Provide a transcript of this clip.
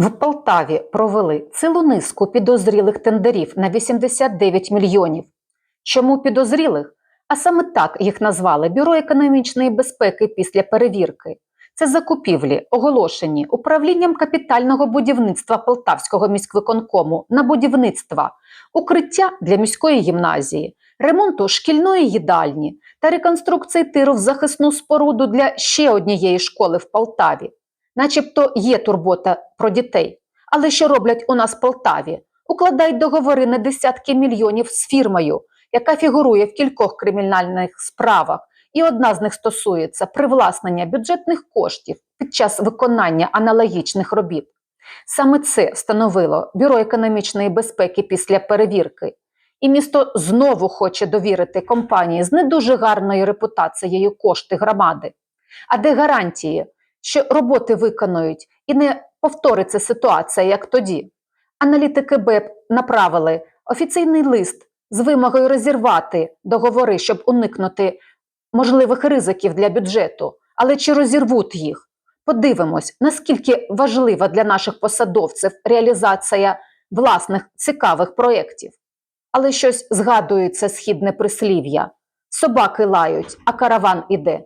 В Полтаві провели цілу низку підозрілих тендерів на 89 мільйонів. Чому підозрілих? А саме так їх назвали Бюро економічної безпеки після перевірки. Це закупівлі, оголошені управлінням капітального будівництва Полтавського міськвиконкому на будівництва, укриття для міської гімназії, ремонту шкільної їдальні та реконструкції тиру в захисну споруду для ще однієї школи в Полтаві. Начебто є турбота про дітей. Але що роблять у нас в Полтаві? Укладають договори на десятки мільйонів з фірмою, яка фігурує в кількох кримінальних справах, і одна з них стосується привласнення бюджетних коштів під час виконання аналогічних робіт. Саме це встановило Бюро економічної безпеки після перевірки. І місто знову хоче довірити компанії з не дуже гарною репутацією кошти громади. А де гарантії, що роботи виконують і не повториться ситуація, як тоді? Аналітики БЕП направили офіційний лист з вимогою розірвати договори, щоб уникнути можливих ризиків для бюджету. Але чи розірвуть їх? Подивимось, наскільки важлива для наших посадовців реалізація власних цікавих проєктів. Але щось згадується східне прислів'я: собаки лають, а караван іде.